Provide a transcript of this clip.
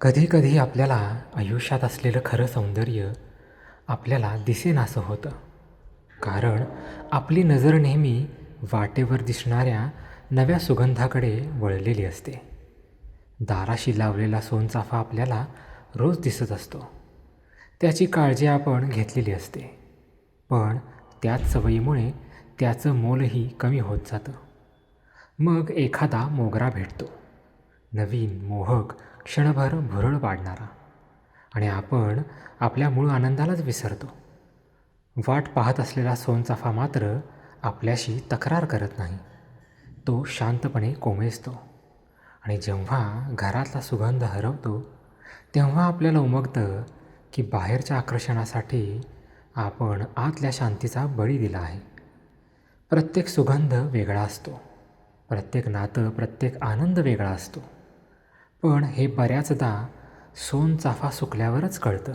कधीकधी आपल्याला आयुष्यात असलेलं खरं सौंदर्य आपल्याला दिसेनासं होतं. कारण आपली नजर नेहमी वाटेवर दिसणाऱ्या नव्या सुगंधाकडे वळलेली असते. दाराशी लावलेला सोनचाफा आपल्याला रोज दिसत असतो. त्याची काळजी आपण घेतलेली असते. पण त्याच सवयीमुळे त्याचं मोलही कमी होत जातं. मग एखादा मोगरा भेटतो. नवीन मोहक क्षणभर भुरळ पाडणारा. आणि आपण आपल्या मूळ आनंदालाच विसरतो. वाट पाहत असलेला सोनचाफा मात्र आपल्याशी तक्रार करत नाही. तो शांतपणे कोमेजतो. आणि जेव्हा घरातला सुगंध हरवतो तेव्हा आपल्याला उमगतं की बाहेरच्या आकर्षणासाठी आपण आतल्या शांतीचा बळी दिला आहे. प्रत्येक सुगंध वेगळा असतो. प्रत्येक नातं प्रत्येक आनंद वेगळा असतो. पण हे बऱ्याचदा सोनचाफा सुकल्यावरच कळतं.